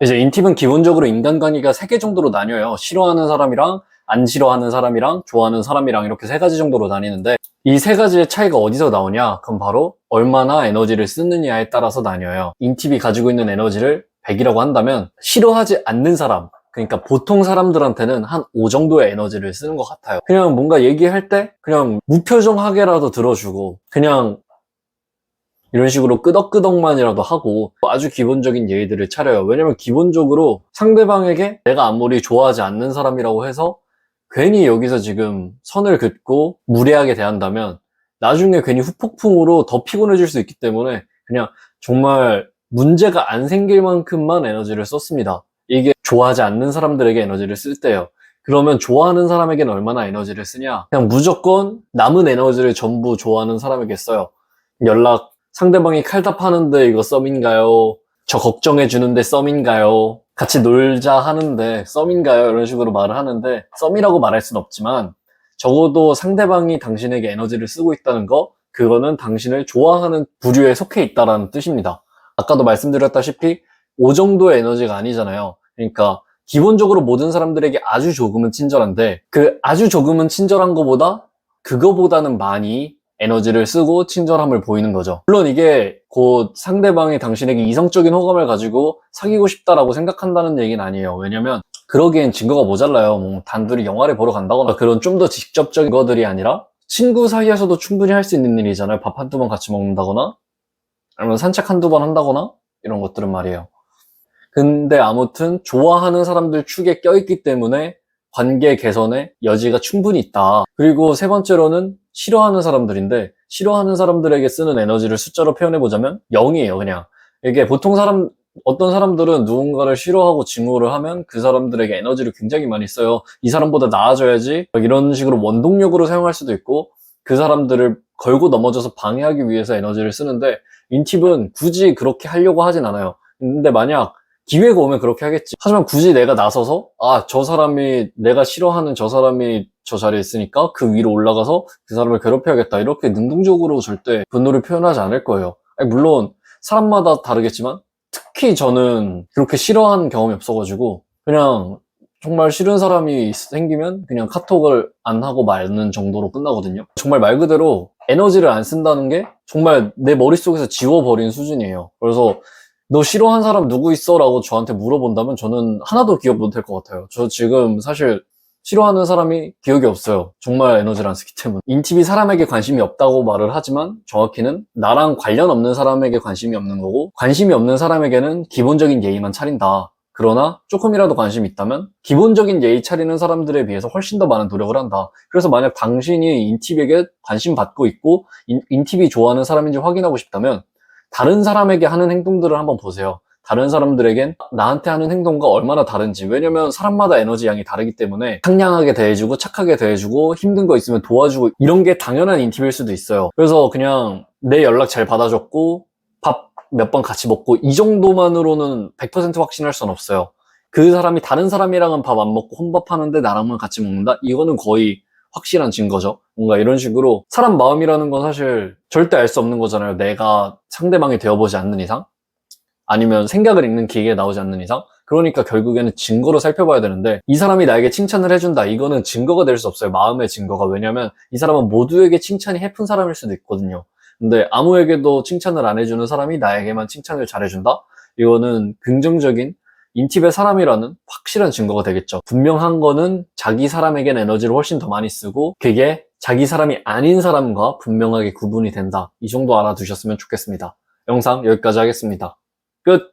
이제 인팁은 기본적으로 인간관계가 세 개 정도로 나뉘어요. 싫어하는 사람이랑 안 싫어하는 사람이랑 좋아하는 사람이랑 이렇게 세 가지 정도로 나뉘는데 이 세 가지의 차이가 어디서 나오냐? 그럼 바로 얼마나 에너지를 쓰느냐에 따라서 나뉘어요. 인팁이 가지고 있는 에너지를 100이라고 한다면 싫어하지 않는 사람 그러니까 보통 사람들한테는 한 5 정도의 에너지를 쓰는 것 같아요. 그냥 뭔가 얘기할 때 그냥 무표정하게라도 들어주고 그냥 이런 식으로 끄덕끄덕만이라도 하고 아주 기본적인 예의들을 차려요. 왜냐면 기본적으로 상대방에게 내가 아무리 좋아하지 않는 사람이라고 해서 괜히 여기서 지금 선을 긋고 무례하게 대한다면 나중에 괜히 후폭풍으로 더 피곤해질 수 있기 때문에 그냥 정말 문제가 안 생길 만큼만 에너지를 썼습니다. 이게 좋아하지 않는 사람들에게 에너지를 쓸 때요. 그러면 좋아하는 사람에게는 얼마나 에너지를 쓰냐? 그냥 무조건 남은 에너지를 전부 좋아하는 사람에게 써요. 연락, 상대방이 칼답하는데 이거 썸인가요? 저 걱정해주는데 썸인가요? 같이 놀자 하는데 썸인가요? 이런 식으로 말을 하는데 썸이라고 말할 순 없지만 적어도 상대방이 당신에게 에너지를 쓰고 있다는 거 그거는 당신을 좋아하는 부류에 속해 있다라는 뜻입니다. 아까도 말씀드렸다시피 5 정도의 에너지가 아니잖아요. 그러니까 기본적으로 모든 사람들에게 아주 조금은 친절한데 그 아주 조금은 친절한 것보다 그거보다는 많이 에너지를 쓰고 친절함을 보이는 거죠. 물론 이게 곧 상대방이 당신에게 이성적인 호감을 가지고 사귀고 싶다라고 생각한다는 얘기는 아니에요. 왜냐면 그러기엔 증거가 모자라요. 뭐 단둘이 영화를 보러 간다거나 그런 좀 더 직접적인 거들이 아니라 친구 사이에서도 충분히 할 수 있는 일이잖아요. 밥 한두 번 같이 먹는다거나 아니면 산책 한두 번 한다거나 이런 것들은 말이에요. 근데 아무튼 좋아하는 사람들 축에 껴있기 때문에 관계 개선에 여지가 충분히 있다. 그리고 세 번째로는 싫어하는 사람들인데 싫어하는 사람들에게 쓰는 에너지를 숫자로 표현해 보자면 0이에요, 그냥. 이게 보통 사람 어떤 사람들은 누군가를 싫어하고 증오를 하면 그 사람들에게 에너지를 굉장히 많이 써요. 이 사람보다 나아져야지 막 이런 식으로 원동력으로 사용할 수도 있고 그 사람들을 걸고 넘어져서 방해하기 위해서 에너지를 쓰는데 인팁은 굳이 그렇게 하려고 하진 않아요. 근데 만약 기회가 오면 그렇게 하겠지. 하지만 굳이 내가 나서서 아, 저 사람이 내가 싫어하는 저 사람이 저 자리에 있으니까 그 위로 올라가서 그 사람을 괴롭혀야겠다. 이렇게 능동적으로 절대 분노를 표현하지 않을 거예요. 물론 사람마다 다르겠지만 특히 저는 그렇게 싫어하는 경험이 없어가지고 그냥 정말 싫은 사람이 생기면 그냥 카톡을 안 하고 말는 정도로 끝나거든요. 정말 말 그대로 에너지를 안 쓴다는 게 정말 내 머릿속에서 지워버린 수준이에요. 그래서 너 싫어하는 사람 누구 있어? 라고 저한테 물어본다면 저는 하나도 기억 못할 것 같아요. 저 지금 사실 싫어하는 사람이 기억이 없어요. 정말 쓰기 때문에. 인팁이 사람에게 관심이 없다고 말을 하지만 정확히는 나랑 관련 없는 사람에게 관심이 없는 거고 관심이 없는 사람에게는 기본적인 예의만 차린다. 그러나 조금이라도 관심이 있다면 기본적인 예의 차리는 사람들에 비해서 훨씬 더 많은 노력을 한다. 그래서 만약 당신이 인팁에게 관심 받고 있고 인, 인팁이 좋아하는 사람인지 확인하고 싶다면 다른 사람에게 하는 행동들을 한번 보세요. 다른 사람들에겐 나한테 하는 행동과 얼마나 다른지. 왜냐면 사람마다 에너지 양이 다르기 때문에 상냥하게 대해주고 착하게 대해주고 힘든 거 있으면 도와주고 이런 게 당연한 인팁일 수도 있어요. 그래서 그냥 내 연락 잘 받아줬고 밥 몇 번 같이 먹고 이 정도만으로는 100% 확신할 수는 없어요. 그 사람이 다른 사람이랑은 밥 안 먹고 혼밥하는데 나랑만 같이 먹는다? 이거는 거의 확실한 증거죠. 뭔가 이런 식으로 사람 마음이라는 건 사실 절대 알 수 없는 거잖아요. 내가 상대방이 되어보지 않는 이상 아니면 생각을 읽는 기계가 나오지 않는 이상 그러니까 결국에는 증거로 살펴봐야 되는데 이 사람이 나에게 칭찬을 해준다 이거는 증거가 될 수 없어요 마음의 증거가 왜냐면 이 사람은 모두에게 칭찬이 해픈 사람일 수도 있거든요 근데 아무에게도 칭찬을 안 해주는 사람이 나에게만 칭찬을 잘해준다 이거는 긍정적인 인팁의 사람이라는 확실한 증거가 되겠죠. 분명한 거는 자기 사람에겐 에너지를 훨씬 더 많이 쓰고 그게 자기 사람이 아닌 사람과 분명하게 구분이 된다. 이 정도 알아두셨으면 좋겠습니다. 영상 여기까지 하겠습니다. 끝!